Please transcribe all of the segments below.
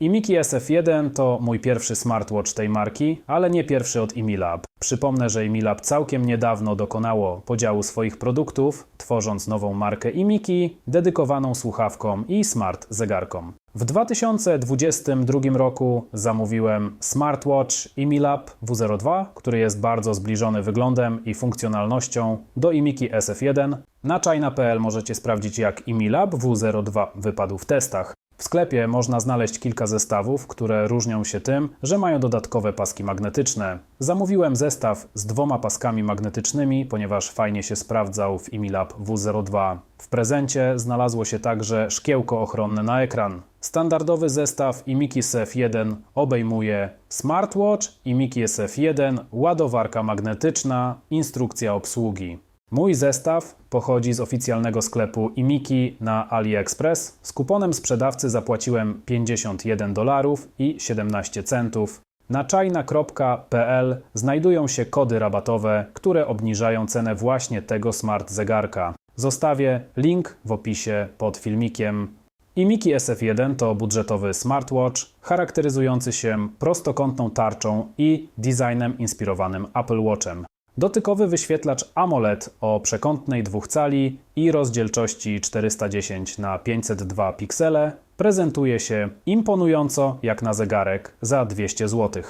Imiki SF1 to mój pierwszy smartwatch tej marki, ale nie pierwszy od Imilab. Przypomnę, że Imilab całkiem niedawno dokonało podziału swoich produktów, tworząc nową markę Imiki, dedykowaną słuchawkom i smart zegarkom. W 2022 roku zamówiłem smartwatch Imilab W02, który jest bardzo zbliżony wyglądem i funkcjonalnością do Imiki SF1. Na china.pl możecie sprawdzić jak Imilab W02 wypadł w testach. W sklepie można znaleźć kilka zestawów, które różnią się tym, że mają dodatkowe paski magnetyczne. Zamówiłem zestaw z dwoma paskami magnetycznymi, ponieważ fajnie się sprawdzał w Imilab W02. W prezencie znalazło się także szkiełko ochronne na ekran. Standardowy zestaw Imiki SF1 obejmuje smartwatch, Imiki SF1, ładowarka magnetyczna, instrukcja obsługi. Mój zestaw pochodzi z oficjalnego sklepu Imiki na AliExpress. Z kuponem sprzedawcy zapłaciłem 51 dolarów i 17 centów. Na china.pl znajdują się kody rabatowe, które obniżają cenę właśnie tego smart zegarka. Zostawię link w opisie pod filmikiem. Imiki SF1 to budżetowy smartwatch charakteryzujący się prostokątną tarczą i designem inspirowanym Apple Watchem. Dotykowy wyświetlacz AMOLED o przekątnej dwóch cali i rozdzielczości 410 na 502 piksele prezentuje się imponująco jak na zegarek za 200 zł.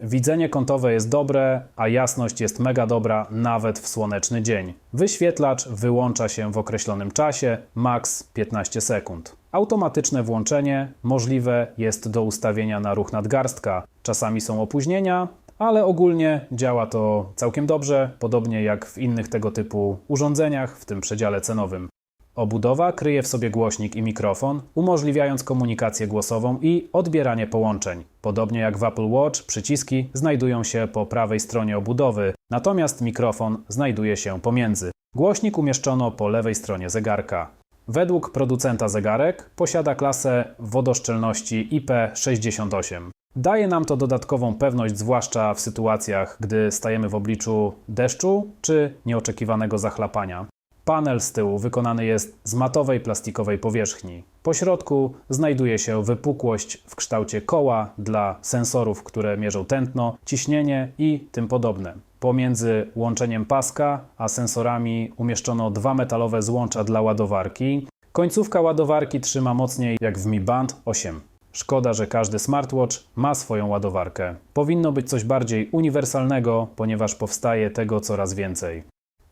Widzenie kątowe jest dobre, a jasność jest mega dobra nawet w słoneczny dzień. Wyświetlacz wyłącza się w określonym czasie, maks 15 sekund. Automatyczne włączenie możliwe jest do ustawienia na ruch nadgarstka. Czasami są opóźnienia, ale ogólnie działa to całkiem dobrze, podobnie jak w innych tego typu urządzeniach w tym przedziale cenowym. Obudowa kryje w sobie głośnik i mikrofon, umożliwiając komunikację głosową i odbieranie połączeń. Podobnie jak w Apple Watch, przyciski znajdują się po prawej stronie obudowy, natomiast mikrofon znajduje się pomiędzy. Głośnik umieszczono po lewej stronie zegarka. Według producenta zegarek posiada klasę wodoszczelności IP68. Daje nam to dodatkową pewność, zwłaszcza w sytuacjach, gdy stajemy w obliczu deszczu czy nieoczekiwanego zachlapania. Panel z tyłu wykonany jest z matowej plastikowej powierzchni. Po środku znajduje się wypukłość w kształcie koła dla sensorów, które mierzą tętno, ciśnienie i tym podobne. Pomiędzy łączeniem paska a sensorami umieszczono dwa metalowe złącza dla ładowarki. Końcówka ładowarki trzyma mocniej jak w Mi Band 8. Szkoda, że każdy smartwatch ma swoją ładowarkę. Powinno być coś bardziej uniwersalnego, ponieważ powstaje tego coraz więcej.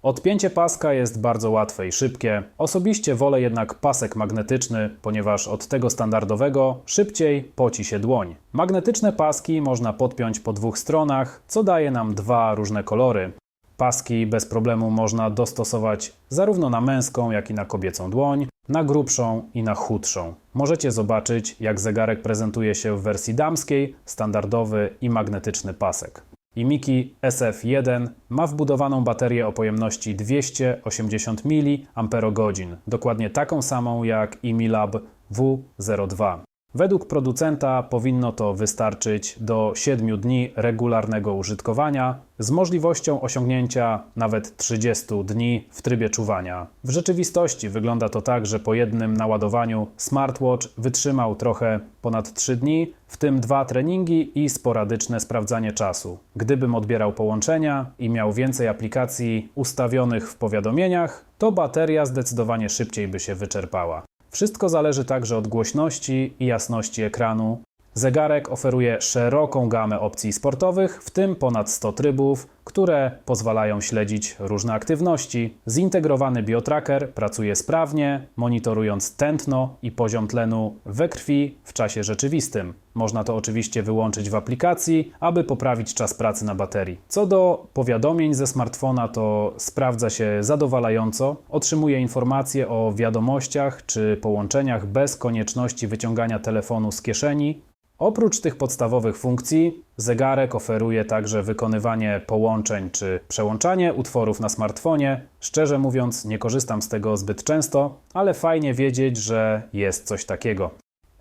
Odpięcie paska jest bardzo łatwe i szybkie. Osobiście wolę jednak pasek magnetyczny, ponieważ od tego standardowego szybciej poci się dłoń. Magnetyczne paski można podpiąć po dwóch stronach, co daje nam dwa różne kolory. Paski bez problemu można dostosować zarówno na męską, jak i na kobiecą dłoń, na grubszą i na chudszą. Możecie zobaczyć, jak zegarek prezentuje się w wersji damskiej, standardowy i magnetyczny pasek. Imiki SF1 ma wbudowaną baterię o pojemności 280 mAh, dokładnie taką samą jak Imilab W02. Według producenta powinno to wystarczyć do 7 dni regularnego użytkowania, z możliwością osiągnięcia nawet 30 dni w trybie czuwania. W rzeczywistości wygląda to tak, że po jednym naładowaniu smartwatch wytrzymał trochę ponad 3 dni, w tym dwa treningi i sporadyczne sprawdzanie czasu. Gdybym odbierał połączenia i miał więcej aplikacji ustawionych w powiadomieniach, to bateria zdecydowanie szybciej by się wyczerpała. Wszystko zależy także od głośności i jasności ekranu. Zegarek oferuje szeroką gamę opcji sportowych, w tym ponad 100 trybów, które pozwalają śledzić różne aktywności. Zintegrowany biotracker pracuje sprawnie, monitorując tętno i poziom tlenu we krwi w czasie rzeczywistym. Można to oczywiście wyłączyć w aplikacji, aby poprawić czas pracy na baterii. Co do powiadomień ze smartfona, to sprawdza się zadowalająco. Otrzymuje informacje o wiadomościach czy połączeniach bez konieczności wyciągania telefonu z kieszeni. Oprócz tych podstawowych funkcji, zegarek oferuje także wykonywanie połączeń czy przełączanie utworów na smartfonie. Szczerze mówiąc, nie korzystam z tego zbyt często, ale fajnie wiedzieć, że jest coś takiego.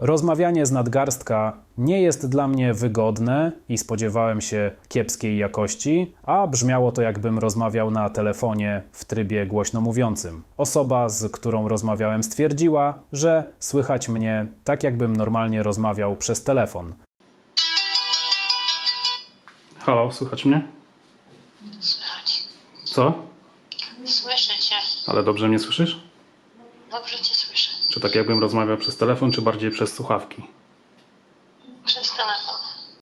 Rozmawianie z nadgarstka nie jest dla mnie wygodne i spodziewałem się kiepskiej jakości, a brzmiało to jakbym rozmawiał na telefonie w trybie głośno mówiącym. Osoba, z którą rozmawiałem, stwierdziła, że słychać mnie tak, jakbym normalnie rozmawiał przez telefon. Halo, słychać mnie? Słychać. Co? Słyszę cię. Ale dobrze mnie słyszysz? Dobrze cię. Czy tak jakbym rozmawiał przez telefon, czy bardziej przez słuchawki? Przez telefon.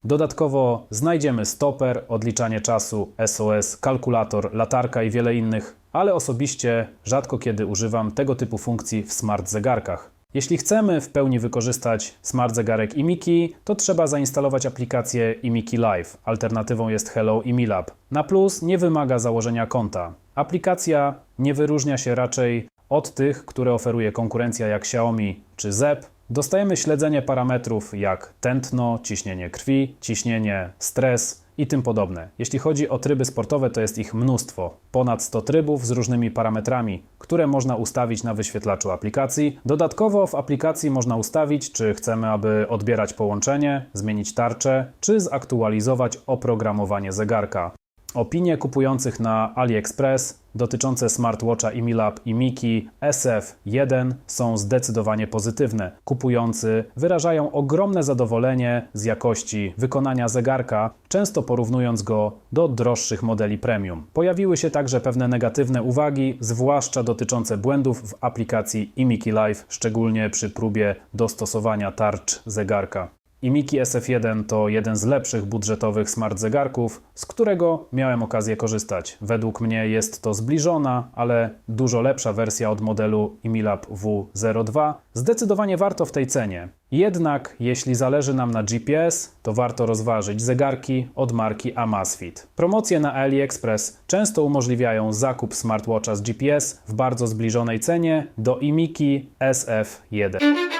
Dodatkowo znajdziemy stoper, odliczanie czasu, SOS, kalkulator, latarka i wiele innych, ale osobiście rzadko kiedy używam tego typu funkcji w smart zegarkach. Jeśli chcemy w pełni wykorzystać smart zegarek iMiki, to trzeba zainstalować aplikację iMiki Live. Alternatywą jest Hello IMILab. Na plus nie wymaga założenia konta. Aplikacja nie wyróżnia się raczej od tych, które oferuje konkurencja jak Xiaomi czy ZEP, Dostajemy śledzenie parametrów jak tętno, ciśnienie krwi, ciśnienie, stres i tym podobne. Jeśli chodzi o tryby sportowe, to jest ich mnóstwo. Ponad 100 trybów z różnymi parametrami, które można ustawić na wyświetlaczu aplikacji. Dodatkowo w aplikacji można ustawić, czy chcemy, aby odbierać połączenie, zmienić tarczę, czy zaktualizować oprogramowanie zegarka. Opinie kupujących na AliExpress dotyczące smartwatcha Imilab i Miki SF1 są zdecydowanie pozytywne. Kupujący wyrażają ogromne zadowolenie z jakości wykonania zegarka, często porównując go do droższych modeli premium. Pojawiły się także pewne negatywne uwagi, zwłaszcza dotyczące błędów w aplikacji iMiki Live, szczególnie przy próbie dostosowania tarcz zegarka. iMiki SF1 to jeden z lepszych budżetowych smart zegarków, z którego miałem okazję korzystać. Według mnie jest to zbliżona, ale dużo lepsza wersja od modelu Imilab W02. Zdecydowanie warto w tej cenie. Jednak jeśli zależy nam na GPS, to warto rozważyć zegarki od marki Amazfit. Promocje na AliExpress często umożliwiają zakup smartwatcha z GPS w bardzo zbliżonej cenie do iMiki SF1.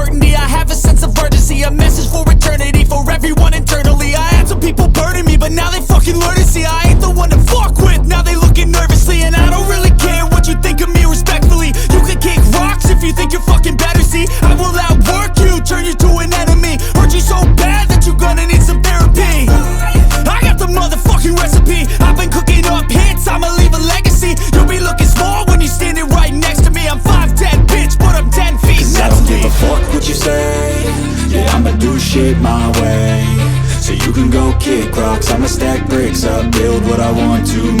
build what I want to